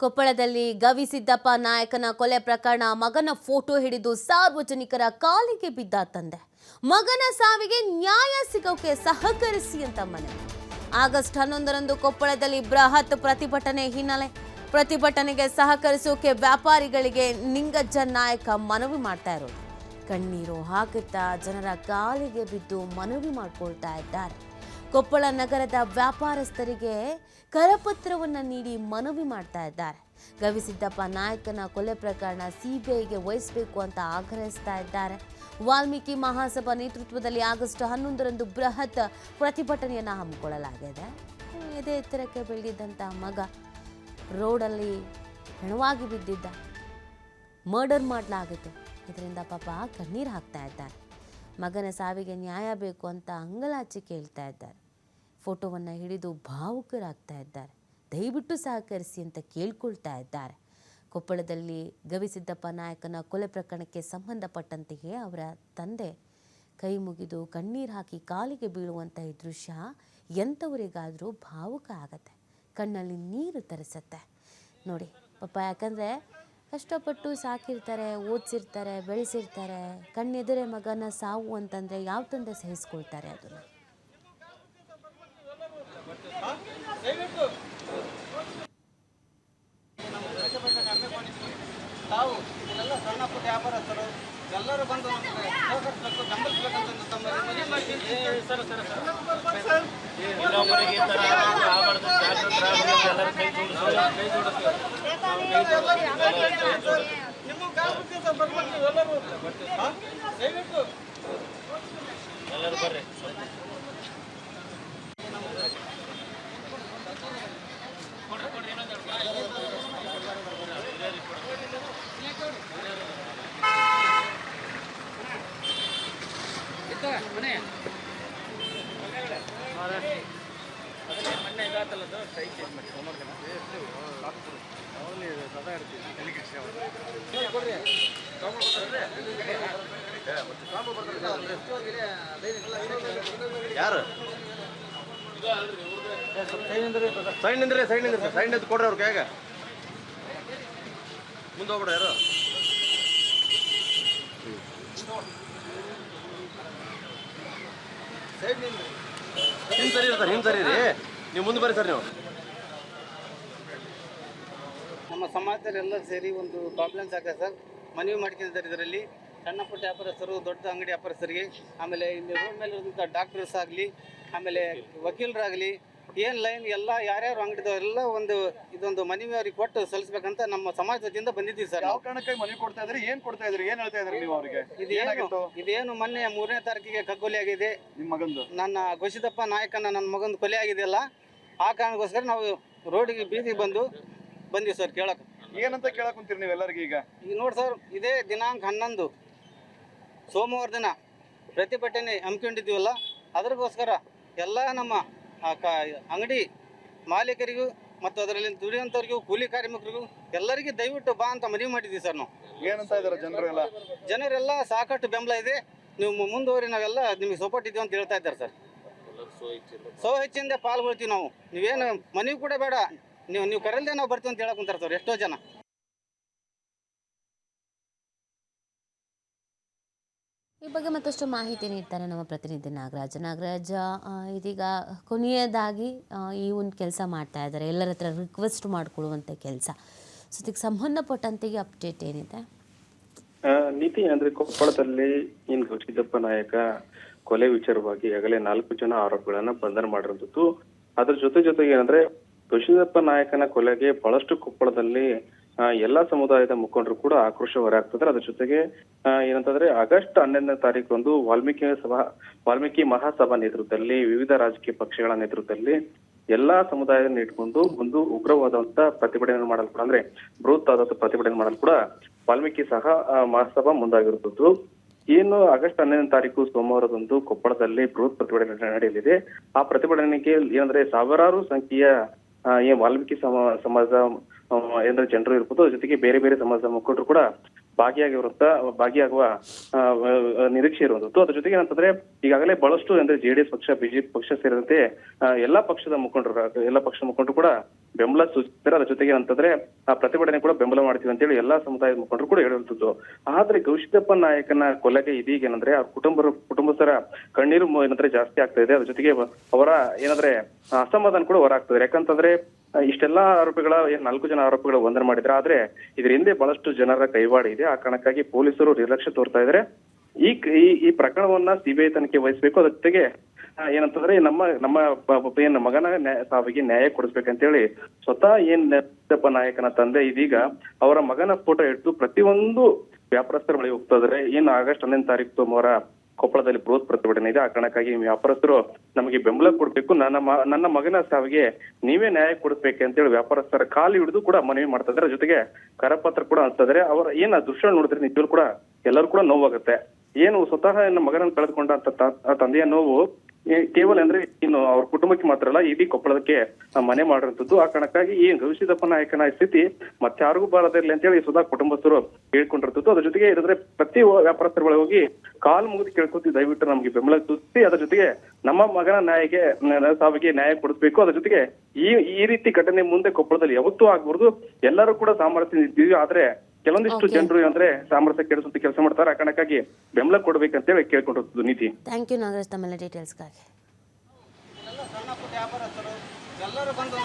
ಕೊಪ್ಪಳದಲ್ಲಿ ಗವಿಸಿದ್ದಪ್ಪ ನಾಯಕನ ಕೊಲೆ ಪ್ರಕರಣ ಮಗನ ಫೋಟೋ ಹಿಡಿದು ಸಾರ್ವಜನಿಕರ ಕಾಲಿಗೆ ಬಿದ್ದ ತಂದೆ. ಮಗನ ಸಾವಿಗೆ ನ್ಯಾಯ ಸಿಗೋಕೆ ಸಹಕರಿಸಿ ಅಂತ ಮನವಿ ಆಗಸ್ಟ್ ಹನ್ನೊಂದರಂದು ಕೊಪ್ಪಳದಲ್ಲಿ ಬೃಹತ್ ಪ್ರತಿಭಟನೆ ಹಿನ್ನೆಲೆ. ಪ್ರತಿಭಟನೆಗೆ ಸಹಕರಿಸೋಕೆ ವ್ಯಾಪಾರಿಗಳಿಗೆ ನಿಂಗಜ್ಜ ನಾಯಕ ಮನವಿ ಮಾಡ್ತಾ ಇರೋದು. ಕಣ್ಣೀರು ಹಾಕುತ್ತಾ ಜನರ ಕಾಲಿಗೆ ಬಿದ್ದು ಮನವಿ ಮಾಡ್ಕೊಳ್ತಾ ಇದ್ದಾರೆ. ಕೊಪ್ಪಳ ನಗರದ ವ್ಯಾಪಾರಸ್ಥರಿಗೆ ಕರಪತ್ರವನ್ನು ನೀಡಿ ಮನವಿ ಮಾಡ್ತಾ ಇದ್ದಾರೆ. ಗವಿಸಿದ್ದಪ್ಪ ನಾಯಕನ ಕೊಲೆ ಪ್ರಕರಣ ಸಿಬಿಐಗೆ ವಹಿಸಬೇಕು ಅಂತ ಆಗ್ರಹಿಸ್ತಾ ಇದ್ದಾರೆ. ವಾಲ್ಮೀಕಿ ಮಹಾಸಭಾ ನೇತೃತ್ವದಲ್ಲಿ ಆಗಸ್ಟ್ ಹನ್ನೊಂದರಂದು ಬೃಹತ್ ಪ್ರತಿಭಟನೆಯನ್ನು ಹಮ್ಮಿಕೊಳ್ಳಲಾಗಿದೆ. ಎದೆ ಎತ್ತರಕ್ಕೆ ಬೆಳೆದಿದ್ದಂತಹ ಮಗ ರೋಡಲ್ಲಿ ಹೆಣವಾಗಿ ಬಿದ್ದಿದ್ದ. ಮರ್ಡರ್ ಮಾಡಲಾಗಿತ್ತು. ಇದರಿಂದ ಪಾಪ ಕಣ್ಣೀರು ಹಾಕ್ತಾ ಇದ್ದಾರೆ. ಮಗನ ಸಾವಿಗೆ ನ್ಯಾಯ ಬೇಕು ಅಂತ ಅಂಗಲಾಚಿ ಕೇಳ್ತಾ ಇದ್ದಾರೆ. ಫೋಟೋವನ್ನು ಹಿಡಿದು ಭಾವುಕರಾಗ್ತಾ ಇದ್ದಾರೆ. ದಯವಿಟ್ಟು ಸಹಕರಿಸಿ ಅಂತ ಕೇಳ್ಕೊಳ್ತಾ ಇದ್ದಾರೆ. ಕೊಪ್ಪಳದಲ್ಲಿ ಗವಿಸಿದ್ದಪ್ಪ ನಾಯಕನ ಕೊಲೆ ಪ್ರಕರಣಕ್ಕೆ ಸಂಬಂಧಪಟ್ಟಂತೆಯೇ ಅವರ ತಂದೆ ಕೈ ಮುಗಿದು ಕಣ್ಣೀರು ಹಾಕಿ ಕಾಲಿಗೆ ಬೀಳುವಂಥ ಈ ದೃಶ್ಯ ಎಂಥವರಿಗಾದರೂ ಭಾವುಕ ಆಗತ್ತೆ. ಕಣ್ಣಲ್ಲಿ ನೀರು ತರಿಸತ್ತೆ. ನೋಡಿ, ಪಾಪ ಯಾಕಂದರೆ ಕಷ್ಟಪಟ್ಟು ಸಾಕಿರ್ತಾರೆ, ಓದಿಸಿರ್ತಾರೆ, ಬೆಳೆಸಿರ್ತಾರೆ. ಕಣ್ಣೆದುರೆ ಮಗನ ಸಾವು ಅಂತಂದರೆ ಯಾವ ತಂದೆ ಸಹಿಸ್ಕೊಳ್ತಾರೆ ಅದನ್ನು ತಾವು ಇಲ್ಲೆಲ್ಲ ಸಣ್ಣ ಪುಟ್ಟ ವ್ಯಾಪಾರಸ್ಥರು ಎಲ್ಲರೂ ಬಂದು ನಮಗೆ ಸಹಕರಿಸಬೇಕು ಬೆಂಬಲಿಸಬೇಕಂತ ತಮ್ಮಲ್ಲಿ ಮನವಿ ಮಾಡ್ತೀನಿ. ಸರ್ ಸರ್ ಸರ್ ಇನ್ನೊಬ್ಬರಿಗೆ ಈ ಥರ ಆಗಬಾರ್ದು ಜಾಗೃತರಾಗಬೇಕು ಎಲ್ಲರೂ ಕೈ ಜೋಡಿಸ್ಬೇಕು ಕೈ ಜೋಡಿಸ್ಬೇಕು ನಿಮ್ಮ ಕಾರಣಕ್ಕೆ ಸರ್ ಬರ್ಬೇಕು ನೀವು ಎಲ್ಲರೂ ಯಾರು ಸೈಡ್ ನಿಂದ್ರಿ ಸೈಡ್ ನಿಂದ್ರಿ ಸೈಡ್ ನಿಂತು ಕೊಡ್ರಿ ಅವ್ರ ಕೈಯಾಗ ಮುಂದೆ ಹೋಗ್ಬಿಡ ಯಾರು ಹಿಂದ್ ಸರಿ ಸರ್? ಹಿಂದ್ ಸರಿ ರೀ ನೀವು ಮುಂದೆ ಬರ್ರಿ ಸರ್ ನೀವು. ನಮ್ಮ ಸಮಾಜದಲ್ಲಿ ಎಲ್ಲ ಸೇರಿ ಒಂದು ಪ್ರಾಬ್ಲಮ್ಸ್ ಆಗಿದೆ ಸರ್. ಮನವಿ ಮಾಡ್ಕೊಂಡಿದ್ದಾರೆ ಇದರಲ್ಲಿ. ಸಣ್ಣ ಪುಟ್ಟ ವ್ಯಾಪಾರಸ್ಥರು, ದೊಡ್ಡ ಅಂಗಡಿ ವ್ಯಾಪಾರಸ್ಥರಿಗೆ, ಆಮೇಲೆ ಇಲ್ಲಿ ರೂಮ್ ಮೇಲೆ ಡಾಕ್ಟರ್ಸ್ ಆಗಲಿ, ಆಮೇಲೆ ವಕೀಲರಾಗಲಿ ಏನು ಲೈನ್ ಎಲ್ಲ ಯಾರ್ಯಾರು ಅಂಗಡಿದವರೆಲ್ಲ ಒಂದು ಇದೊಂದು ಮನವಿ ಅವ್ರಿಗೆ ಕೊಟ್ಟು ಸಲ್ಲಿಸ್ಬೇಕಂತ ನಮ್ಮ ಸಮಾಜ ವತಿಯಿಂದ ಬಂದಿದ್ದೀವಿ ಸರ್ ಯಾವ ನಾವು. ಕಾರಣಕ್ಕಾಗಿ ಮನೆ ಕೊಡ್ತಾ ಇದ್ರೆ? ಏನ್ ಕೊಡ್ತಾ ಇದ್ರಿ? ಏನ್ ಹೇಳ್ತಾ ಇದ್ರಿ ನೀವು ಅವರಿಗೆ? ಇದೇನು ಇದೇನು ಮೊನ್ನೆ ಮೂರನೇ ತಾರೀಕಿಗೆ ಕಗ್ಗೊಲೆ ಆಗಿದೆ. ನಿಮ್ಮ ಮಗಂದು? ನನ್ನ ಘೋಷಿತಪ್ಪ ನಾಯಕನ ನನ್ನ ಮಗಂದು ಕೊಲೆ ಆಗಿದೆಯಲ್ಲ ಆ ಕಾರಣಕ್ಕೋಸ್ಕರ ನಾವು ರೋಡಿಗೆ ಬೀದಿಗೆ ಬಂದು ಬಂದೀವಿ ಸರ್ ಕೇಳಕ್. ಏನಂತ ಕೇಳಕ್ ಕುಂತೀರಿ ನೀವು ಎಲ್ಲರಿಗೆ ಈಗ? ಈಗ ನೋಡಿ ಸರ್ ಇದೇ ದಿನಾಂಕ ಹನ್ನೊಂದು ಸೋಮವಾರ ದಿನ ಪ್ರತಿಭಟನೆ ಹಮ್ಮಿಕೊಂಡಿದ್ದೀವಲ್ಲ ಅದ್ರಗೋಸ್ಕರ ಎಲ್ಲ ನಮ್ಮ ಆ ಕ ಅಂಗಡಿ ಮಾಲೀಕರಿಗೂ ಮತ್ತು ಅದರಲ್ಲಿ ದುಡಿಯುವಂಥವ್ರಿಗೂ ಕೂಲಿ ಕಾರ್ಮಿಕರಿಗೂ ಎಲ್ಲರಿಗೂ ದಯವಿಟ್ಟು ಬಾ ಅಂತ ಮನವಿ ಮಾಡಿದ್ವಿ ಸರ್ ನಾವು. ಏನಂತ ಇದ್ದಾರೆ ಜನರೆಲ್ಲ? ಜನರೆಲ್ಲ ಸಾಕಷ್ಟು ಬೆಂಬಲ ಇದೆ. ನೀವು ಮುಂದುವರಿ ನಾವೆಲ್ಲ ನಿಮಗೆ ಸಪೋರ್ಟ್ ಇದ್ದೀವಿ ಅಂತ ಹೇಳ್ತಾ ಇದ್ದಾರೆ ಸರ್. ಸೋ ಹೆಚ್ಚಿಂದ ಪಾಲ್ಗೊಳ್ತೀವಿ ನಾವು. ನೀವೇನು ಮನವಿ ಕೂಡ ಬೇಡ. ನೀವು ನೀವು ಕರೆಲ್ದೆ ನಾವು ಬರ್ತೀವಿ ಅಂತ ಹೇಳಕ್ ಕುಂತಾರೆ ಸರ್ ಎಷ್ಟೋ ಜನ. ಈ ಬಗ್ಗೆ ಮತ್ತಷ್ಟು ಮಾಹಿತಿ ನೀಡ್ತಾರೆ ನಮ್ಮ ಪ್ರತಿನಿಧಿ ನಾಗರಾಜ. ನಾಗರಾಜ ಇದೀಗ ಕೊನೆಯದಾಗಿ ಈ ಒಂದು ಕೆಲಸ ಮಾಡ್ತಾ ಇದ್ದಾರೆ. ಎಲ್ಲರ ಹತ್ರ ರಿಕ್ವೆಸ್ಟ್ ಮಾಡಿಕೊಳ್ಳುವಂಥ ಕೆಲಸ. ಸೊ ಇದಕ್ಕೆ ಸಂಬಂಧಪಟ್ಟಂತೆ ಅಪ್ಡೇಟ್ ಏನಿದೆ? ನೀತಿ ಅಂದ್ರೆ ಕೊಪ್ಪಳದಲ್ಲಿ ಇನ್ ಗವಿಸಿದ್ದಪ್ಪ ನಾಯಕ ಕೊಲೆ ವಿಚಾರವಾಗಿ ಈಗಾಗಲೇ ನಾಲ್ಕು ಜನ ಆರೋಪಿಗಳನ್ನ ಬಂಧನ ಮಾಡಿರುವಂತದ್ದು. ಅದ್ರ ಜೊತೆ ಜೊತೆಗೆ ಏನಂದ್ರೆ ಗವಿಸಿದ್ದಪ್ಪ ನಾಯಕನ ಕೊಲೆಗೆ ಬಹಳಷ್ಟು ಕೊಪ್ಪಳದಲ್ಲಿ ಎಲ್ಲಾ ಸಮುದಾಯದ ಮುಖಂಡರು ಕೂಡ ಆಕ್ರೋಶ ಹೊರಹಾಕ್ತಿದ್ದಾರೆ ಅದ್ರ ಜೊತೆಗೆ ಏನಂತಂದ್ರೆ ಆಗಸ್ಟ್ ಹನ್ನೊಂದನೇ ತಾರೀಕಂದು ವಾಲ್ಮೀಕಿ ಸಭಾ, ವಾಲ್ಮೀಕಿ ಮಹಾಸಭಾ ನೇತೃತ್ವದಲ್ಲಿ, ವಿವಿಧ ರಾಜಕೀಯ ಪಕ್ಷಗಳ ನೇತೃತ್ವದಲ್ಲಿ ಎಲ್ಲಾ ಸಮುದಾಯವನ್ನು ಇಟ್ಕೊಂಡು ಒಂದು ಉಗ್ರವಾದಂತ ಪ್ರತಿಭಟನೆ ಮಾಡಲು ಕೂಡ, ಅಂದ್ರೆ ಬೃಹತ್ ಆದಂತ ಪ್ರತಿಭಟನೆ ಮಾಡಲು ಕೂಡ ವಾಲ್ಮೀಕಿ ಸಹ ಮಹಾಸಭಾ ಮುಂದಾಗಿರುತ್ತದ್ದು. ಏನು ಆಗಸ್ಟ್ ಹನ್ನೊಂದನೇ ತಾರೀಕು ಸೋಮವಾರದಂದು ಕೊಪ್ಪಳದಲ್ಲಿ ಬೃಹತ್ ಪ್ರತಿಭಟನೆ ನಡೆಯಲಿದೆ. ಆ ಪ್ರತಿಭಟನೆಗೆ ಏನಂದ್ರೆ ಸಾವಿರಾರು ಸಂಖ್ಯೆಯ ವಾಲ್ಮೀಕಿ ಸಮ, ಸಮಾಜ ಏನಂದ್ರೆ ಜನರು ಇರ್ಬೋದು ಜೊತೆಗೆ ಬೇರೆ ಬೇರೆ ಸಮಾಜದ ಮುಖಂಡರು ಕೂಡ ಭಾಗಿಯಾಗಿರುವಂತ ಭಾಗಿಯಾಗುವ ನಿರೀಕ್ಷೆ ಇರುವಂತದ್ದು ಅದ್ರ ಜೊತೆಗೆ ಏನಂತಂದ್ರೆ ಈಗಾಗಲೇ ಬಹಳಷ್ಟು ಅಂದ್ರೆ ಜೆಡಿಎಸ್ ಪಕ್ಷ ಬಿಜೆಪಿ ಪಕ್ಷ ಸೇರಿದಂತೆ ಎಲ್ಲಾ ಪಕ್ಷದ ಮುಖಂಡರು ಎಲ್ಲಾ ಪಕ್ಷದ ಮುಖಂಡರು ಕೂಡ ಬೆಂಬಲ ಸೂಚಿಸ್ತಾರೆ. ಅದ್ರ ಜೊತೆಗೆ ಏನಂತಂದ್ರೆ ಆ ಪ್ರತಿಭಟನೆ ಕೂಡ ಬೆಂಬಲ ಮಾಡ್ತೀವಿ ಅಂತ ಹೇಳಿ ಎಲ್ಲಾ ಸಮುದಾಯದ ಮುಖಂಡರು ಕೂಡ ಹೇಳುವಂತದ್ದು ಆದ್ರೆ ಗೌಶಿದಪ್ಪ ನಾಯಕನ ಕೊಲೆಗೆ ಇದೀಗ ಏನಂದ್ರೆ ಅವ್ರ ಕುಟುಂಬ ಕುಟುಂಬಸ್ಥರ ಕಣ್ಣೀರು ಏನಂದ್ರೆ ಜಾಸ್ತಿ ಆಗ್ತಾ ಇದೆ. ಅದ್ರ ಜೊತೆಗೆ ಅವರ ಏನಂದ್ರೆ ಅಸಮಾಧಾನ ಕೂಡ ಹೊರಾಗ್ತದೆ ಯಾಕಂತಂದ್ರೆ ಆ, ಇಷ್ಟೆಲ್ಲಾ ಆರೋಪಿಗಳ, ಏನ್ ನಾಲ್ಕು ಜನ ಆರೋಪಿಗಳ ವಂದನೆ ಮಾಡಿದ್ರೆ, ಆದ್ರೆ ಇದ್ರ ಹಿಂದೆ ಬಹಳಷ್ಟು ಜನರ ಕೈವಾಡ ಇದೆ. ಆ ಕಾರಣಕ್ಕಾಗಿ ಪೊಲೀಸರು ನಿರ್ಲಕ್ಷ್ಯ ತೋರ್ತಾ ಇದ್ದಾರೆ ಈ ಈ ಪ್ರಕರಣವನ್ನ ಸಿಬಿಐ ತನಿಖೆ ವಹಿಸಬೇಕು. ಅದ್ರ ಜೊತೆಗೆ ಏನಂತಂದ್ರೆ ನಮ್ಮ ನಮ್ಮ ಏನ್ ಮಗನ ಸಾವಿಗೆ ನ್ಯಾಯ ಕೊಡಿಸ್ಬೇಕಂತೇಳಿ ಸ್ವತಃ ಏನ್ ಸಿದ್ದಪ್ಪ ನಾಯಕನ ತಂದೆ ಇದೀಗ ಅವರ ಮಗನ ಫೋಟೋ ಇಟ್ಟು ಪ್ರತಿಯೊಂದು ವ್ಯಾಪಾರಸ್ಥರ ಬಳಿ ಹೋಗ್ತಾ ಇದ್ರೆ. ಏನ್ ಆಗಸ್ಟ್ ಹನ್ನೊಂದು ತಾರೀಕು ಸೋಮವಾರ ಕೊಪ್ಪಳದಲ್ಲಿ ಬೃಹತ್ ಪ್ರತಿಭಟನೆ ಇದೆ. ಆ ಕಾರಣಕ್ಕಾಗಿ ವ್ಯಾಪಾರಸ್ಥರು ನಮಗೆ ಬೆಂಬಲ ಕೊಡಬೇಕು. ನನ್ನ ನನ್ನ ಮಗನ ಸಾವಿಗೆ ನೀವೇ ನ್ಯಾಯ ಕೊಡಬೇಕು ಅಂತ ಹೇಳಿ ವ್ಯಾಪಾರಸ್ಥರ ಕಾಲು ಹಿಡಿದು ಕೂಡ ಮನವಿ ಮಾಡ್ತಾ ಇದ್ದಾರೆ. ಜೊತೆಗೆ ಕರಪತ್ರ ಕೂಡ ಅಂತ ಅವರ ಏನ್ ದೃಶ್ಯ ನೋಡಿದ್ರೆ ನಿಜವಾಗ್ಲೂ ಕೂಡ ಎಲ್ಲರೂ ಕೂಡ ನೋವಾಗುತ್ತೆ. ಏನು ಸ್ವತಃ ನನ್ನ ಮಗನನ್ನು ಕಳೆದುಕೊಂಡ ಅಂತ ತ- ಆ ತಂದೆಯ ನೋವು ಕೇವಲ ಅಂದ್ರೆ ಇನ್ನು ಅವ್ರ ಕುಟುಂಬಕ್ಕೆ ಮಾತ್ರ ಅಲ್ಲ, ಇಡೀ ಕೊಪ್ಪಳಕ್ಕೆ ಮನೆ ಮಾಡಿರುವಂತದ್ದು. ಆ ಕಾರಣಕ್ಕಾಗಿ ಈ ಗವಿಸಿದ್ದಪ್ಪ ನಾಯಕನ ಸ್ಥಿತಿ ಮತ್ತೆ ಯಾರಿಗೂ ಬಾರದಿರ್ಲಿ ಅಂತೇಳಿ ಸುಧಾ ಕುಟುಂಬಸ್ಥರು ಹೇಳ್ಕೊಂಡಿರ್ತದ್ದು ಅದ್ರ ಜೊತೆಗೆ ಇದ್ರೆ ಪ್ರತಿ ವ್ಯಾಪಾರಸ್ಥರ ಒಳಗೆ ಹೋಗಿ ಕಾಲ್ ಮುಗಿದು ಕೇಳ್ಕೊತಿ ದಯವಿಟ್ಟು ನಮ್ಗೆ ಬೆಂಬಲ ಸೂಚಿಸಿ ಅದ್ರ ಜೊತೆಗೆ ನಮ್ಮ ಮಗನ ನ್ಯಾಯಕ್ಕೆ ಸಾವಿಗೆ ನ್ಯಾಯ ಕೊಡಿಸ್ಬೇಕು. ಅದ್ರ ಜೊತೆಗೆ ಈ ಈ ರೀತಿ ಘಟನೆ ಮುಂದೆ ಕೊಪ್ಪಳದಲ್ಲಿ ಯಾವತ್ತೂ ಆಗ್ಬಾರ್ದು. ಎಲ್ಲರೂ ಕೂಡ ಸಾಮರ್ಥ್ಯ ಇದ್ದೀವಿ. ಆದ್ರೆ ಕೆಲವೊಂದಿಷ್ಟು ಜನರು ಅಂದ್ರೆ ಸಾಮರ್ಥ್ಯ ಕೆಡಿಸುವಂತ ಕೆಲಸ ಮಾಡ್ತಾರೆ. ಆ ಕಾರಣಕ್ಕಾಗಿ ಬೆಂಬಲ ಕೊಡ್ಬೇಕಂತೇಳಿ ಕೇಳ್ಕೊಂಡಿರ್ತದ್ದು ನೀತಿ. ಥ್ಯಾಂಕ್ ಯು ನಾಗರಾಜ್ ತಮ್ಮೆಲ್ಲ ಡೀಟೇಲ್ಸ್ಗಾಗಿ ಎಲ್ಲರೂ ಬಂದು